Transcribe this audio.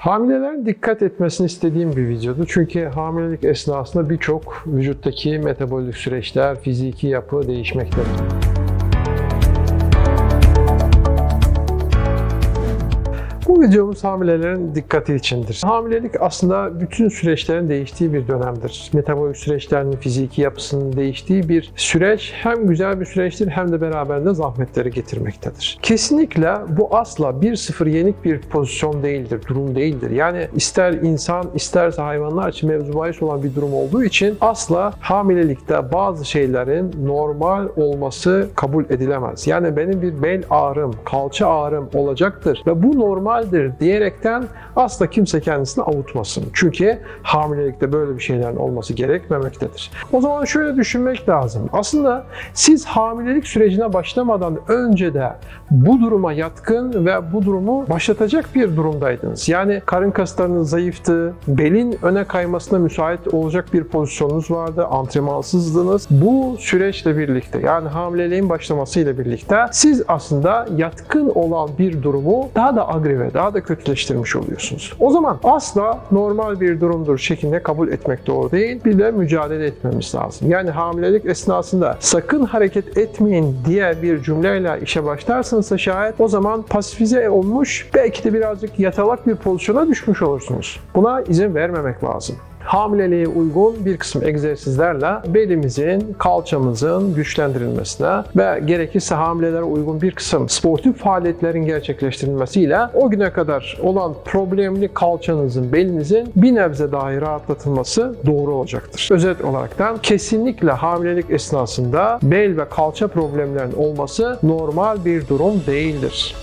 Hamilelerin dikkat etmesini istediğim bir videodu. Çünkü hamilelik esnasında birçok vücuttaki metabolik süreçler, fiziki yapı değişmektedir. Videomuz hamilelerin dikkati içindir. Hamilelik aslında bütün süreçlerin değiştiği bir dönemdir. Metabolik süreçlerin fiziki yapısının değiştiği bir süreç hem güzel bir süreçtir hem de beraberinde zahmetleri getirmektedir. Kesinlikle bu asla 1-0 yenik bir pozisyon değildir, durum değildir. Yani ister insan isterse hayvanlar için mevzu bahis olan bir durum olduğu için asla hamilelikte bazı şeylerin normal olması kabul edilemez. Yani benim bir bel ağrım, kalça ağrım olacaktır ve bu normaldir diyerekten asla kimse kendisini avutmasın. Çünkü hamilelikte böyle bir şeylerin olması gerekmemektedir. O zaman şöyle düşünmek lazım. Aslında siz hamilelik sürecine başlamadan önce de bu duruma yatkın ve bu durumu başlatacak bir durumdaydınız. Yani karın kaslarınız zayıftı, belin öne kaymasına müsait olacak bir pozisyonunuz vardı, antrenmansızdınız. Bu süreçle birlikte yani hamileliğin başlamasıyla birlikte siz aslında yatkın olan bir durumu daha da agrive, daha da kötüleştirmiş oluyorsunuz. O zaman asla normal bir durumdur şeklinde kabul etmek doğru değil. Bir de mücadele etmemiz lazım. Yani hamilelik esnasında sakın hareket etmeyin diye bir cümleyle işe başlarsanız da şayet o zaman pasifize olmuş belki de birazcık yatalak bir pozisyona düşmüş olursunuz. Buna izin vermemek lazım hamileliğe uygun bir kısım egzersizlerle belimizin, kalçamızın güçlendirilmesine ve gerekirse hamilelere uygun bir kısım sportif faaliyetlerin gerçekleştirilmesiyle o güne kadar olan problemli kalçanızın, belinizin bir nebze dahi rahatlatılması doğru olacaktır. Özet olaraktan kesinlikle hamilelik esnasında bel ve kalça problemlerinin olması normal bir durum değildir.